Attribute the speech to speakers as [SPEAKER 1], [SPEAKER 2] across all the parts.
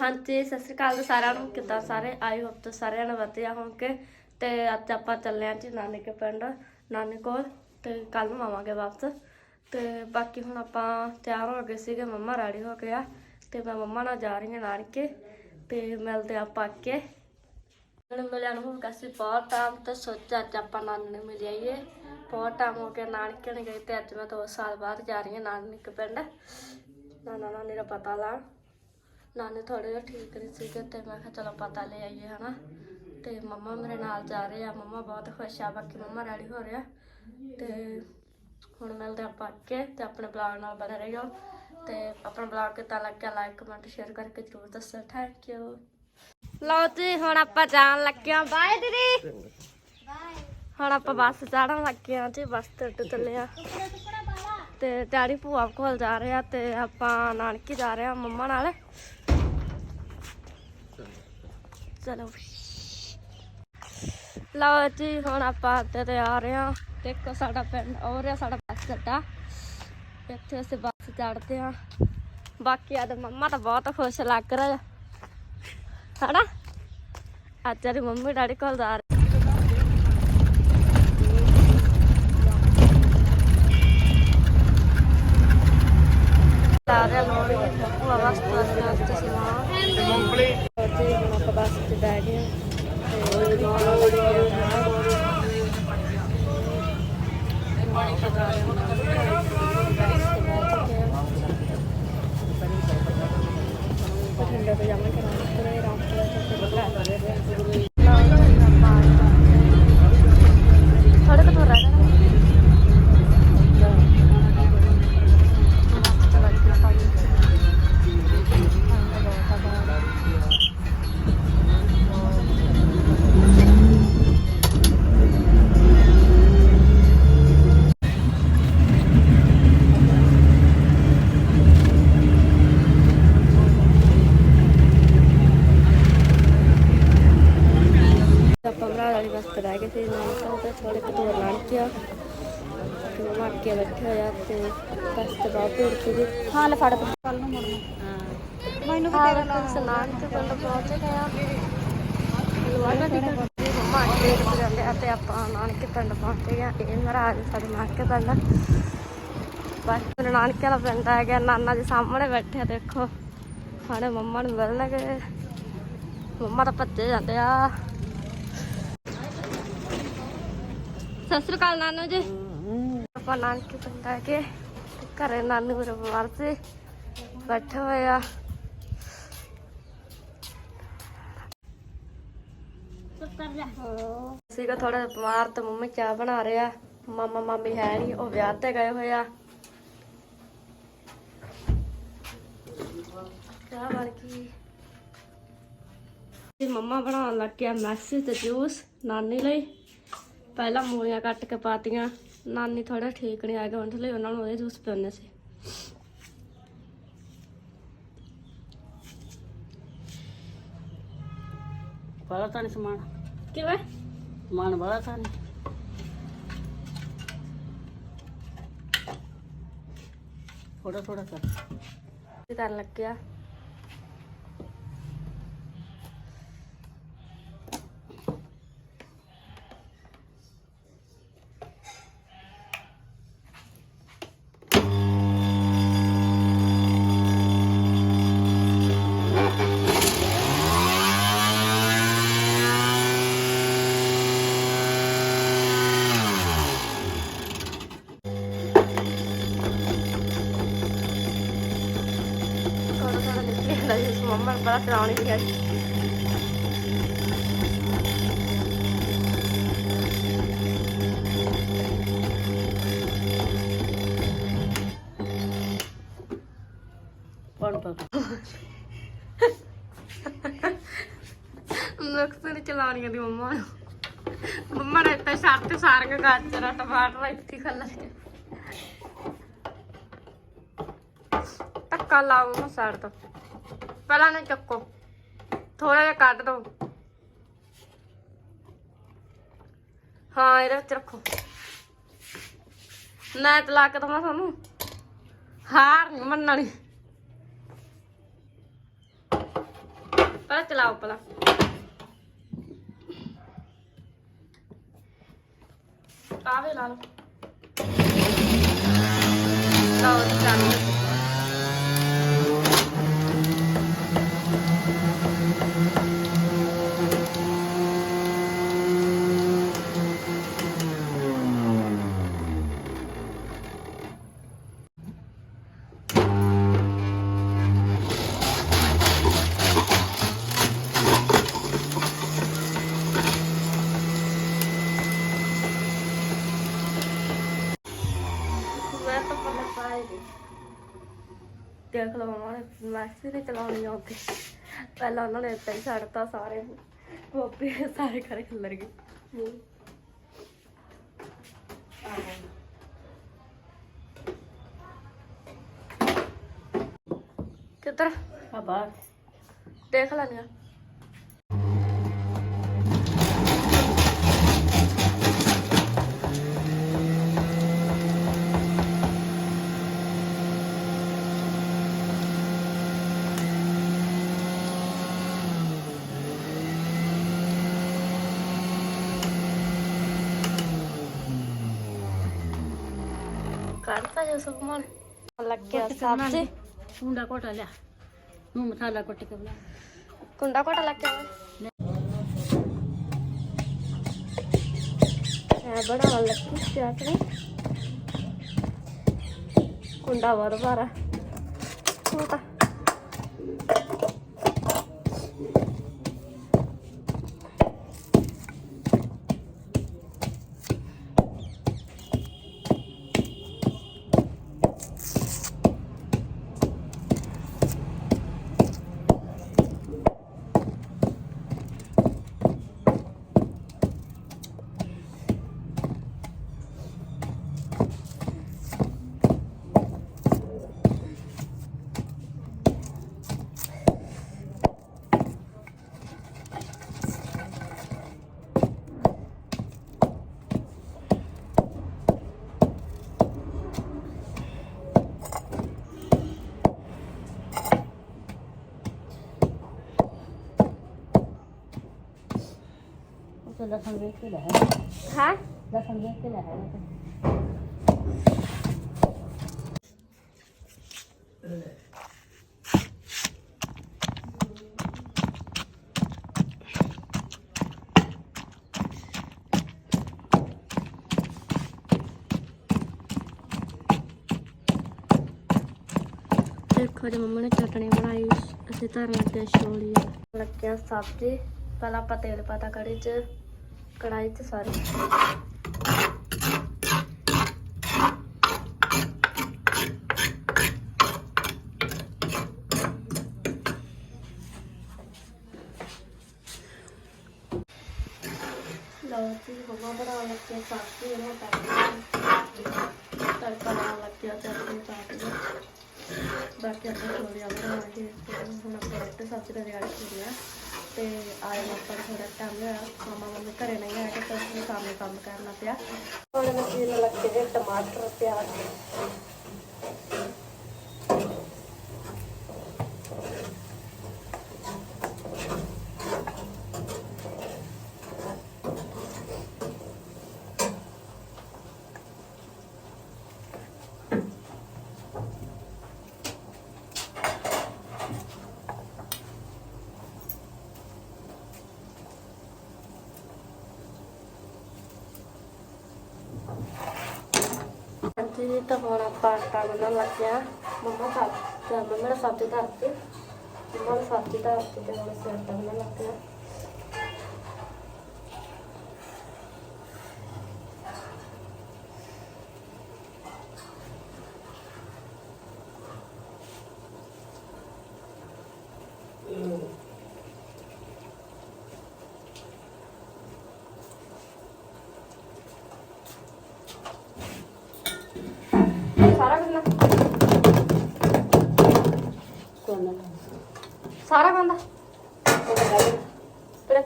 [SPEAKER 1] ਹਾਂਜੀ, ਸਤਿ ਸ਼੍ਰੀ ਅਕਾਲ ਜੀ ਸਾਰਿਆਂ ਨੂੰ। ਕਿੱਦਾਂ ਸਾਰੇ? ਆਈ ਹੋਪ ਤੋਂ ਸਾਰਿਆਂ ਨੂੰ ਵਧੀਆ ਹੋਣਗੇ ਤੇ ਅੱਜ ਆਪਾਂ ਚੱਲੇ ਆਂ ਜੀ ਨਾਨੀ ਕੇ ਪਿੰਡ ਨਾਨੀ ਕੋਲ। ਤੇ ਕੱਲ ਨੂੰ ਆਵਾਂਗੇ ਵਾਪਸ। ਤੇ ਬਾਕੀ ਹੁਣ ਆਪਾਂ ਤਿਆਰ ਹੋ ਗਏ ਸੀਗੇ, ਮੰਮਾ ਰੈਡੀ ਹੋ ਗਿਆ ਤੇ ਮੈਂ ਮੰਮਾ ਨਾਲ ਜਾ ਰਹੀ ਹਾਂ ਨਾਨਕੇ। ਤੇ ਮਿਲਦੇ ਆਪਾਂ ਅੱਗੇ। ਹੁਣ ਮਿਲਿਆ ਨੂੰ ਹੋ ਗਿਆ ਬਹੁਤ ਟਾਈਮ ਤੇ ਸੋਚਿਆ, ਅੱਜ ਆਪਾਂ ਨਾਨੀ ਨੂੰ ਮਿਲ ਆਈਏ। ਬਹੁਤ ਟਾਈਮ ਹੋ ਗਿਆ ਨਾਨਕੇ ਨੇ ਗਈ ਤੇ ਅੱਜ ਮੈਂ 2 ਸਾਲ ਬਾਅਦ ਜਾ ਰਹੀ ਹਾਂ ਨਾਨੀ ਪਿੰਡ। ਨਾਨਾ ਨਾਨੀ ਦਾ ਪਤਾ ਲਾ। ਨਾਨੀ ਥੋੜੇ ਜਿਹਾ ਠੀਕ ਨਹੀਂ ਸੀਗੇ ਤੇ ਮੈਂ ਕਿਹਾ ਚਲੋ ਪਤਾ ਲੈ ਆਈਏ ਹਨਾ। ਤੇ ਮੰਮਾ ਮੇਰੇ ਨਾਲ ਜਾ ਰਹੇ ਆ। ਮੰਮਾ ਬਹੁਤ ਖੁਸ਼ ਆ ਬਾਕੀ ਮੰਮਾ ਰੈਡੀ ਹੋ ਰਿਹਾ ਤੇ ਹੁਣ ਮਿਲਦੇ ਆਪਾਂ ਅੱਗੇ ਤੇ ਆਪਣੇ ਬਲੌਗ ਨਾਲ ਬਣੇ ਰਹੀਓ। ਤੇ ਆਪਣਾ ਬਲੌਗ ਕਿੱਦਾਂ ਲੱਗਿਆ ਲਾਈਕ ਕਮੈਂਟ ਸ਼ੇਅਰ ਕਰਕੇ ਜਰੂਰ ਦੱਸੋ ਥੈਂਕ ਯੂ ਲਓ ਜੀ ਹੁਣ ਆਪਾਂ ਜਾਣ ਲੱਗੇ ਆਂ ਬਾਏ ਦੀਦੀ। ਹੁਣ ਆਪਾਂ ਬੱਸ ਚੜਨ ਲੱਗੇ ਆਂ ਜੀ ਬੱਸ ਤੇ ਚੱਲੇ ਆ ਤੇ ਡੈਡੀ ਭੂਆ ਕੋਲ ਜਾ ਰਹੇ ਆ ਤੇ ਆਪਾਂ ਨਾਨਕੀ ਜਾ ਰਹੇ ਆ ਮੰਮਾ ਨਾਲ। ਚਲੋ। ਲਓ ਜੀ, ਹੁਣ ਆਪਾਂ ਅੱਡੇ ਤੇ ਆ ਰਹੇ ਆ। ਦੇਖੋ ਸਾਡਾ ਪਿੰਡ ਹੋ ਰਿਹਾ ਸਾਡਾ ਬੱਸ ਅੱਡਾ। ਇੱਥੇ ਅਸੀਂ ਬੱਸ ਚੜਦੇ ਆ। ਬਾਕੀ ਅੱਜ ਮੰਮਾ ਤਾਂ ਬਹੁਤ ਖੁਸ਼ ਲੱਗ ਰਿਹਾ ਹਨਾ? ਅੱਜ ਮੇਰੀ ਮੰਮੀ ਡੈਡੀ ਕੋਲ ਜਾ ਰਹੇ ਆ ਰਿਹਾ ਲੋੜੀ ਭੂਆ ਵਾਸਤੇ ਵਾਸਤੇ ਸਮਾਨ। ਤੇ ਹੁਣ ਆਪਾਂ ਬੱਸ ਤੇ ਬਹਿ ਗਏ ਕਿ ਬੈਠੇ ਹੋਇਆ ਤੇ ਬੱਸ ਤੇ ਬਹੁਤ ਭੀੜ ਸੀਗੀ ਹਾਂ ਲੈ ਫੜ ਕੱਲ ਨੂੰ ਮੁੜਨਾ ਮੈਨੂੰ ਵੀ ਤੇਰਾ ਨਾਮ ਸਨਾਨ ਤੇ ਪਿੰਡ ਪਹੁੰਚ ਗਿਆ ਲਵਾਣਾ ਦੀ ਮਮਾ ਅੱਗੇ ਤੇ ਜਾਂਦੇ ਆ ਤੇ ਆਪਾਂ ਨਾਨਕੇ ਪਿੰਡ ਪਹੁੰਚ ਗਏ ਇਹ ਮੇਰਾ ਆ ਸਾਡੇ ਨਾਨਕੇ ਪਿੰਡ। ਬਸ ਮੇਰੇ ਨਾਨਕੇ ਵਾਲਾ ਪਿੰਡ ਆ ਗਿਆ ਨਾਨਾ ਜੀ ਸਾਹਮਣੇ ਬੈਠੇ ਦੇਖੋ। ਸਾਡੇ ਮੰਮਾ ਨੂੰ ਮਿਲਣ ਗਏ ਮੰਮਾ ਤਾਂ ਭੱਜੇ ਜਾਂਦੇ ਆ। ਸਤਿ ਸ੍ਰੀ ਅਕਾਲ ਨਾਨੂ ਜੀ। ਆਪਾਂ ਨਾਨਕੇ ਪਿੰਡ ਆ ਕੇ ਤੇ ਘਰੇ ਨਾਨੂ ਮੇਰੇ ਬਿਮਾਰ ਸੀ ਬੈਠੇ ਹੋਏ ਆ ਸੀਗਾ ਥੋੜਾ ਬਿਮਾਰ ਤੇ ਮੰਮੀ ਚਾਹ ਬਣਾ ਰਹੇ। ਮਾਮਾ ਮਾਮੀ ਹੈ ਨਹੀਂ ਉਹ ਵਿਆਹ ਤੇ ਗਏ ਹੋਏ ਆ। ਚਾਹ ਬਣ ਗਈ। ਤੇ ਮੰਮਾ ਬਣਾਉਣ ਲੱਗ ਗਿਆ ਮੈਸੀ ਤੇ ਜੂਸ ਨਾਨੀ ਲਈ। ਪਹਿਲਾਂ ਮੂਲੀਆਂ ਕੱਟ ਕੇ ਪਾਤੀਆਂ। ਨਾਨੀ ਥੋੜਾ ਠੀਕ ਨਹੀਂ ਆ ਗਿਆ ਉਹਨਾਂ ਲਈ ਉਹਨਾਂ ਨੂੰ ਉਹਦੇ ਜੂਸ ਪਿਉਣੇ ਸੀ।
[SPEAKER 2] ਬੜਾ ਤਾਂ ਨਹੀਂ ਸਮਾਨ।
[SPEAKER 1] ਕਿਵੇਂ?
[SPEAKER 2] ਸਮਾਨ ਬੜਾ ਤਾਂ ਨਹੀਂ। ਥੋੜਾ ਥੋੜਾ ਕਰ।
[SPEAKER 1] ਕੀ ਕਰਨ ਲੱਗਿਆ। ਬੜਾ ਚਲਾਉਣੀ ਵੀ ਹੈ
[SPEAKER 2] ਪੜ ਪੜ
[SPEAKER 1] ਨੁਕਸ ਨਹੀਂ ਚਲਾਉਣੀ ਦੀ ਮੰਮਾ ਨੂੰ। ਮੰਮਾ ਨੇ ਤਾਂ ਛੱਡ ਸਾਰੀਆਂ ਗਾਜਰਾਂ ਟਮਾਟਰ ਇੱਥੇ ਖੱਲਾ ਟੱਕਾ ਲਾਉ ਦੋ ਪਹਿਲਾਂ ਨਾ ਚੱਕੋ। ਥੋੜਾ ਜਿਹਾ ਕੱਢ ਦੋ। ਹਾਂ, ਇਹਦੇ ਵਿੱਚ ਰੱਖੋ। ਨਾ ਤਲਾ ਕੇ ਦਵਾਂ ਤੁਹਾਨੂੰ। ਹਾਰ ਨਹੀਂ ਮੰਨਣੀ ਪਹਿਲਾਂ ਚਲਾਓ, ਪਹਿਲਾਂ। ਆਵੇ ਲਾ ਲਓ? ਲਾਓ ਜੀ, ਚਾਲੂ। ਲਓ ਉਹਨਾਂ ਨੇ ਮੈਸੀ ਨੇ ਚਲਾਉਣੀ ਆਉਂਦੀ ਪਹਿਲਾਂ ਉਹਨਾਂ ਨੇ ਹੀ ਛੱਡਤਾ ਸਾਰੇ ਗੋਪੀ ਸਾਰੇ ਘਰੇ ਖਿਲਰ ਗਏ। ਕਿੱਧਰ?
[SPEAKER 2] ਆ ਬਾਹਰ।
[SPEAKER 1] ਦੇਖ ਲੈਣੀ ਆ।
[SPEAKER 2] ਕੁੰਡਾ ਕੋਟਾ ਲਿਆ। ਨੂੰ ਮਸਾਲਾ ਕੁੱਟ ਕੇ ਬਣਾ
[SPEAKER 1] ਕੁੰਡਾ ਕੋਟਾ ਲੱਗਿਆ ਕੁੰਡਾ ਵਰ ਬਾਰਾ ਕੋਟਾ
[SPEAKER 2] ਉਹ ਤਾਂ ਲਸਣ ਵੇਖ ਕੇ ਲੈ
[SPEAKER 1] ਹਾਂ?
[SPEAKER 2] ਲਸਣ ਵੇਖ ਕੇ ਲੈ
[SPEAKER 1] ਦੇਖੋ ਜੀ ਮੰਮਾ ਨੇ ਚਟਣੀ ਬਣਾਈ ਅਸੀਂ ਧਰਨ ਲੱਗੇ ਛੋਲੀ ਲੱਗਿਆ ਸਬਜ਼ੀ। ਪਹਿਲਾਂ ਆਪਾਂ ਤੇਲ ਪਾਤਾ ਕੜੀ 'ਚ। ਕੜਾਈ 'ਚ ਸਾਰੀ ਲਓ ਜੀ ਮੰਮਾ ਬਣਾਉਣ ਲੱਗੇ ਸਬਜ਼ੀ ਇਹਨਾਂ ਤੜਕਾ ਤੜਕਾ ਲਾਉਣ ਲੱਗਿਆ ਚਟਣੀ ਪਾ ਕੇ ਬਾਕੀ ਆਪਾਂ ਛੋਲੇ ਤੇ ਆਏ ਨੂੰ ਨੂੰ ਥੋੜਾ ਟਾਈਮ ਹੋਇਆ ਮਾਮਾ ਮੰਮੀ ਘਰੇ ਨਹੀਂ ਆਏ ਤੇ ਫਿਰ ਸਾਨੂੰ ਕੰਮ ਕਰਨਾ ਪਿਆ। ਹੁਣ ਮਸ਼ੀਨ ਲੱਗੇ ਟਮਾਟਰ, ਪਿਆਜ਼। ਹਾਂਜੀ ਤਾਂ ਹੁਣ ਆਪਾਂ ਆਟਾ ਗੁੰਨਣ ਲੱਗਿਆ ਆ ਮੰਮਾ ਸਬਜ਼ੀ ਮੰਮਾ ਨੇ ਸਬਜ਼ੀ ਧਰਤੀ। ਮੰਮਾ ਨੇ ਸਬਜ਼ੀ ਧਰਤੀ ਤੇ ਹੁਣ ਅਸੀਂ ਆਟਾ ਗੁੰਨਣ ਲੱਗੇ ਆ ਸਾਰਾ ਗੁੰਨਾ
[SPEAKER 2] ਕੋਨਾ
[SPEAKER 1] ਸਾਰਾ ਗੰਦਾ
[SPEAKER 2] ਉਹ ਗੱਲ
[SPEAKER 1] ਫਿਰ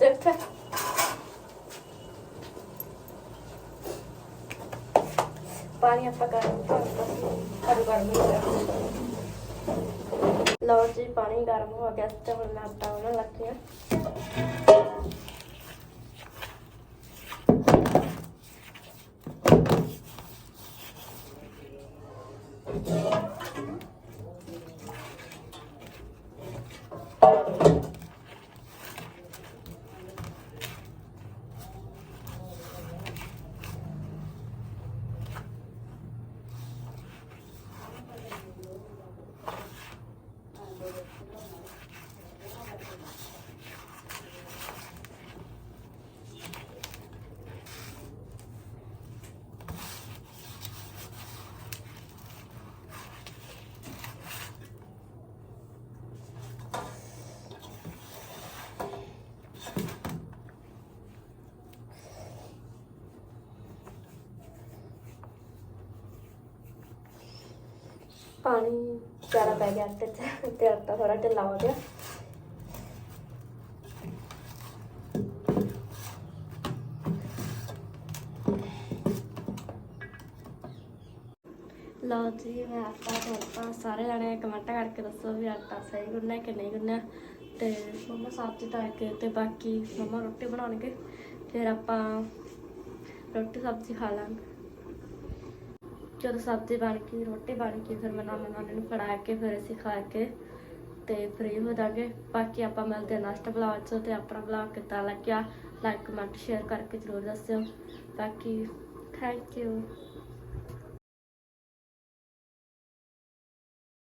[SPEAKER 1] ਦੇਖ ਪਾਣੀ ਆਪਾਂ ਗਰਮ ਕਰਤਾ ਕਰੂ ਗਰਮ ਹੋ ਗਿਆ ਲਓ ਜੀ, ਪਾਣੀ ਗਰਮ ਹੋ ਗਿਆ। ਤੇ ਹੁਣ ਆਟਾ ਉਹਨਾਂ ਲੱਗੀ ਆ ਪਾਣੀ ਜ਼ਿਆਦਾ ਪੈ ਗਿਆ ਆਟੇ 'ਚ ਤੇ ਆਟਾ ਥੋੜਾ ਢਿੱਲਾ ਹੋ ਗਿਆ ਲਓ ਜੀ, ਮੈਂ ਆਟਾ ਧੋਤਾ। ਸਾਰੇ ਜਣੇ ਕਮੈਂਟ ਕਰਕੇ ਦੱਸੋ ਵੀ ਆਟਾ ਸਹੀ ਗੁੰਨਿਆ ਕਿ ਨਹੀਂ ਗੁੰਨਿਆ। ਤੇ ਮੰਮਾ ਸਬਜ਼ੀ ਧਰ ਕੇ ਤੇ ਬਾਕੀ ਮੰਮਾ ਰੋਟੀ ਬਣਾਉਣਗੇ। ਫਿਰ ਆਪਾਂ ਰੋਟੀ ਸਬਜ਼ੀ ਖਾ ਲਾਂਗੇ। ਜਦੋਂ ਸਬਜ਼ੀ ਬਣ ਗਈ, ਰੋਟੀ ਬਣ ਗਈ, ਫਿਰ ਮੈਂ ਨਾਨਾ ਨਾਨੀ ਨੂੰ ਫੜਾ ਕੇ, ਫਿਰ ਅਸੀਂ ਖਾ ਕੇ ਤੇ ਫ੍ਰੀ ਹੋ ਜਾਗੇ। ਬਾਕੀ ਆਪਾਂ ਮਿਲਦੇ ਹਾਂ ਨੈਕਸਟ ਬਲੌਗ 'ਚ ਤੇ ਆਪਣਾ ਬਲੌਗ ਕਿੱਦਾਂ ਲੱਗਿਆ ਲਾਈਕ ਕਮੈਂਟ ਸ਼ੇਅਰ ਕਰਕੇ ਜ਼ਰੂਰ ਦੱਸਿਓ। ਬਾਕੀ ਥੈਂਕ ਯੂ